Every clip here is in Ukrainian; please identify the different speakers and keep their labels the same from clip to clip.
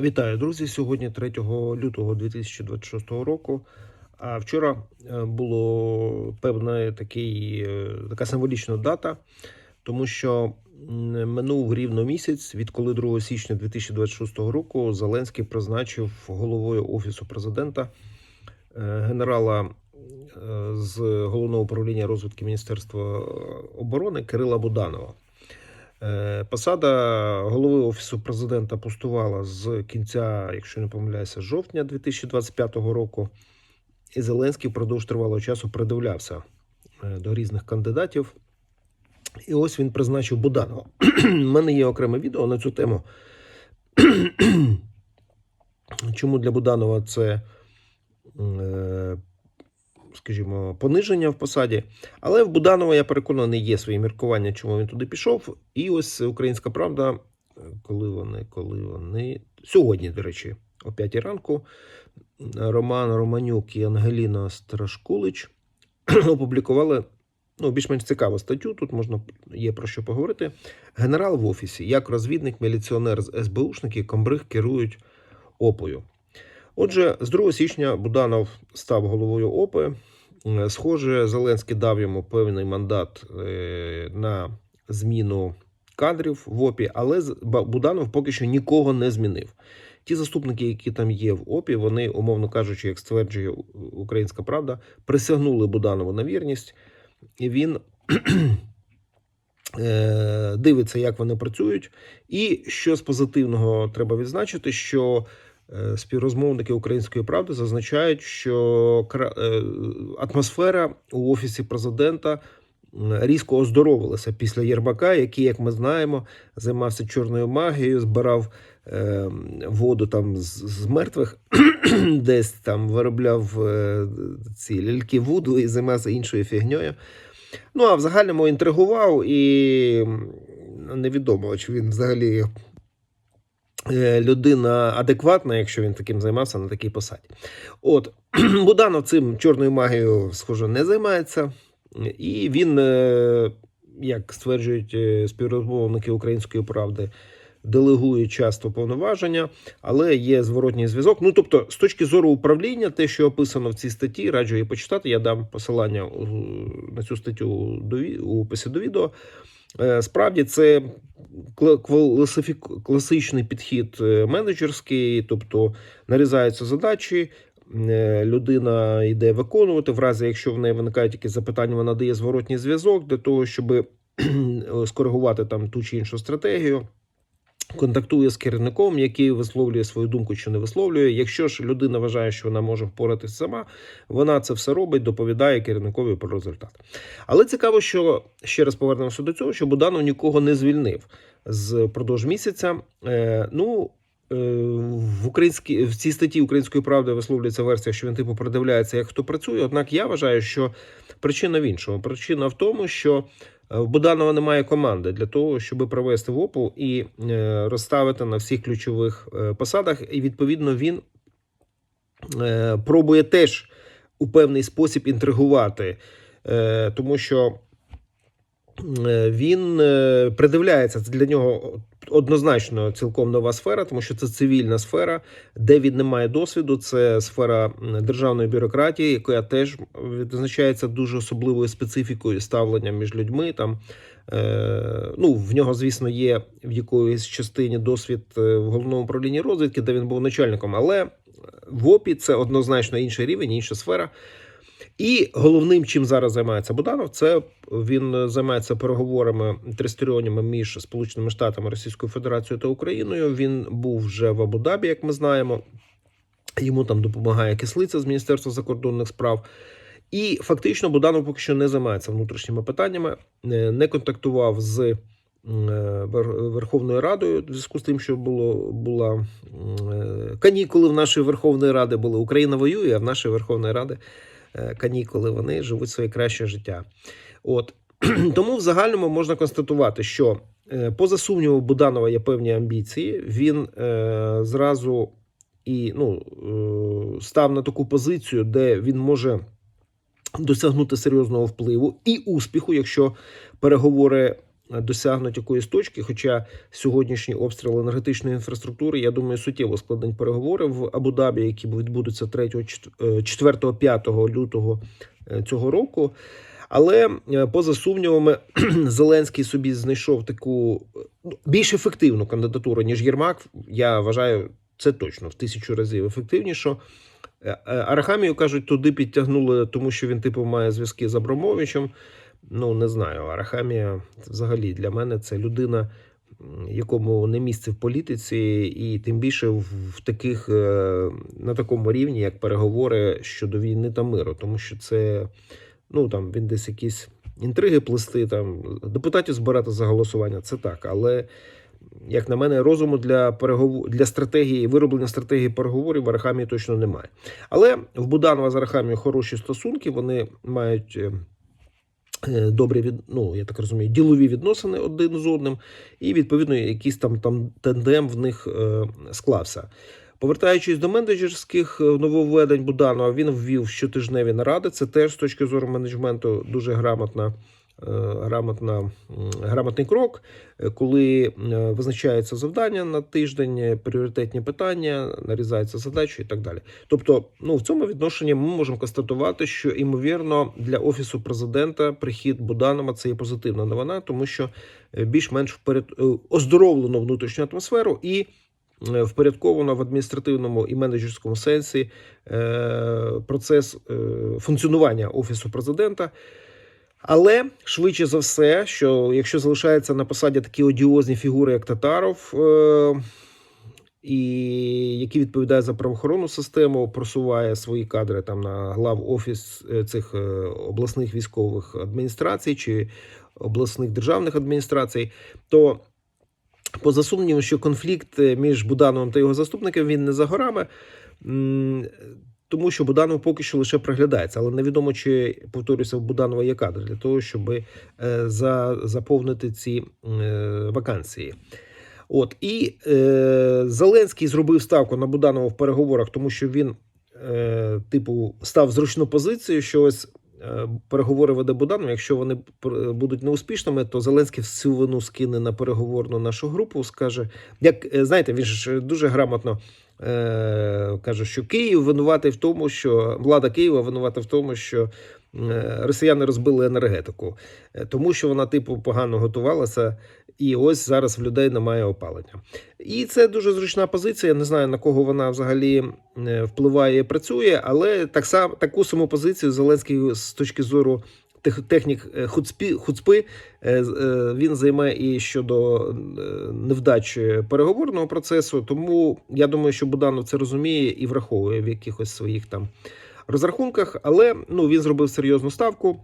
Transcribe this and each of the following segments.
Speaker 1: Вітаю, друзі! Сьогодні 3 лютого 2026 року. А вчора е, було певна е, така символічна дата, тому що минув рівно місяць, відколи 2 січня 2026 року Зеленський призначив головою офісу президента е, генерала з головного управління розвитку Міністерства оборони Кирила Буданова. Е, Посада голови офісу президента пустувала з кінця, якщо не помиляюся, жовтня 2025 року. І Зеленський впродовж тривалого часу придивлявся е, до різних кандидатів. І ось він призначив Буданова. У мене є окреме відео на цю тему. Чому для Буданова це, е, скажімо, пониження в посаді. Але в Буданова, я переконаний, є свої міркування, чому він туди пішов. І ось Українська Правда, е, коли вони, коли вони. Сьогодні, до речі, о 5 ранку, Роман Романюк і Ангеліна Страшкулич опублікували ну, більш-менш цікаву статтю. Тут можна є про що поговорити. Генерал в офісі, як розвідник, міліціонер з СБУшники, комбриг керують ОПою. Отже, з 2 січня Буданов став головою ОПи. Е, Схоже, Зеленський дав йому певний мандат е, на зміну кадрів в ОПі, але Буданов поки що нікого не змінив. Ті заступники, які там є в ОПі, вони, умовно кажучи, як стверджує Українська Правда, присягнули Буданову на вірність, і він е, дивиться, як вони працюють. І що з позитивного треба відзначити, що співрозмовники Української правди зазначають, що е, атмосфера у офісі президента різко оздоровилася після Єрмака, який, як ми знаємо, займався чорною магією, збирав е, воду там з, мертвих, десь там виробляв е, ці ляльки вуду і займався іншою фігньою. Ну, а в загальному інтригував і невідомо, чи він взагалі е, людина адекватна, якщо він таким займався на такій посаді. От, Буданов цим чорною магією, схоже, не займається. І він, е, як стверджують е, співрозмовники української правди, делегує часто повноваження, але є зворотній зв'язок. Ну тобто, з точки зору управління, те, що описано в цій статті, раджу її почитати. Я дам посилання на цю статтю у описі до відео. Е, Справді це класичний підхід е, менеджерський, тобто нарізаються задачі. е, Людина йде виконувати. В разі, якщо в неї виникають якісь запитання, вона дає зворотній зв'язок для того, щоб скоригувати там ту чи іншу стратегію. Контактує з керівником, який висловлює свою думку чи не висловлює. Якщо ж людина вважає, що вона може впоратися сама, вона це все робить, доповідає керівникові про результат. Але цікаво, що ще раз повернемося до цього, що Буданов нікого не звільнив з продовж місяця. Е, ну. е, В в цій статті Української правди висловлюється версія, що він типу придивляється, як хто працює. Однак я вважаю, що причина в іншому. Причина в тому, що е, в Буданова немає команди для того, щоб провести ВОПу ОПУ і е, розставити на всіх ключових е, посадах. І відповідно він е, пробує теж у певний спосіб інтригувати, е, тому що е, він е, придивляється для нього однозначно цілком нова сфера, тому що це цивільна сфера, де він не має досвіду. Це сфера державної бюрократії, яка теж відзначається дуже особливою специфікою ставлення між людьми. Там е, ну в нього, звісно, є в якоїсь частині досвід е, в головному управлінні розвідки, де він був начальником, але в ОПІ це однозначно інший рівень, інша сфера. І головним, чим зараз займається Буданов, це він е, займається переговорами тристоронніми між Сполученими Штатами, Російською Федерацією та Україною. Він був вже в Абу-Дабі, як ми знаємо. Йому там допомагає кислиця з Міністерства закордонних справ. І фактично Буданов поки що не займається внутрішніми питаннями, е, не контактував з е, Верховною Радою в зв'язку з тим, що було була канікули в нашої Верховної Ради були. Україна воює, а в нашої Верховної Ради канікули. Вони живуть своє краще життя. От тому в загальному можна констатувати, що е, поза сумніву Буданова є певні амбіції. Він е, зразу і ну, е, став на таку позицію, де він може досягнути серйозного впливу і успіху, якщо переговори досягнуть якоїсь точки. Хоча сьогоднішній обстріл енергетичної інфраструктури, я думаю, суттєво складнуть переговори в Абу-Дабі, які відбудуться 3, 4, 5 лютого е, цього року. Але е, поза сумнівами, Зеленський собі знайшов таку ну, більш ефективну кандидатуру, ніж Єрмак. Я вважаю, це точно в тисячу разів ефективніше. Е, е, Арахамію кажуть, туди підтягнули, тому що він типу має зв'язки з Абрамовичем. Ну не знаю. Арахамія взагалі для мене це людина, якому не місце в політиці, і тим більше в, таких е, на такому рівні, як переговори щодо війни та миру, тому що це ну там він десь якісь інтриги плести, там депутатів збирати за голосування. Це так, але. Як на мене, розуму для переговор для стратегії вироблення стратегії переговорів в Арахамії точно немає. Але в Буданова з Арахамією хороші стосунки. Вони мають е, добрі від, ну, я так розумію, ділові відносини один з одним, і відповідно якийсь там там тандем в них е, склався. Повертаючись до менеджерських е, нововведень Буданова, він ввів щотижневі наради. Це теж з точки зору менеджменту дуже грамотна. Е, Грамотна, грамотний крок, коли е, визначається завдання на тиждень, пріоритетні питання, нарізаються задачі і так далі. Тобто, ну в цьому відношенні ми можемо констатувати, що ймовірно для офісу президента прихід Буданова це є позитивна новина, тому що е, більш-менш вперед оздоровлено внутрішню атмосферу і впорядковано в адміністративному і менеджерському сенсі процес функціонування офісу президента. Але швидше за все, що якщо залишаються на посаді такі одіозні фігури, як Татаров, е, і які відповідає за правоохоронну систему, просуває свої кадри там на глав офіс е, цих е, обласних військових адміністрацій чи обласних державних адміністрацій, то поза сумнівом, що конфлікт е, між Будановим та його заступником він не за горами. Тому що Буданов поки що лише приглядається, але невідомо, чи повторюся, в Буданова є кадр для того, щоб е, за, заповнити ці е, вакансії. От і е, Зеленський зробив ставку на Буданова в переговорах, тому що він, е, типу, став зручну позицію, що ось переговори веде Буданов. Якщо вони будуть неуспішними, то Зеленський всю вину скине на переговорну нашу групу. Скаже, як е, знаєте, він ж дуже грамотно е, каже, що Київ винуватий в тому, що влада Києва винувата в тому, що е, росіяни розбили енергетику, Е, тому що вона, типу, погано готувалася, і ось зараз в людей немає опалення. І це дуже зручна позиція. Не знаю на кого вона взагалі е, впливає і працює, але так само таку саму позицію Зеленський з точки зору технік е, хуцпі, хуцпи е, е, він займає і щодо е, невдач переговорного процесу. Тому я думаю, що Буданов це розуміє і враховує в якихось своїх там розрахунках. Але ну він зробив серйозну ставку.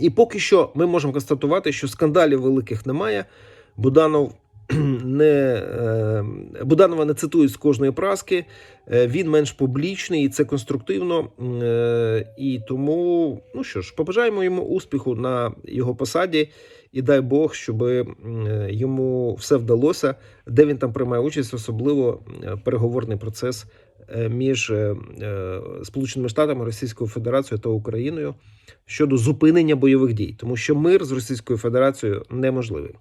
Speaker 1: І поки що ми можемо констатувати, що скандалів великих немає. Буданов не е, Буданова не цитують з кожної праски. Е, Він менш публічний і це конструктивно. Е, І тому, ну що ж, побажаємо йому успіху на його посаді, і дай Бог, щоб е, йому все вдалося, де він там приймає участь, особливо е, переговорний процес е, між Сполученими Штатами, Російською Федерацією та Україною щодо зупинення бойових дій, тому що мир з Російською Федерацією неможливий.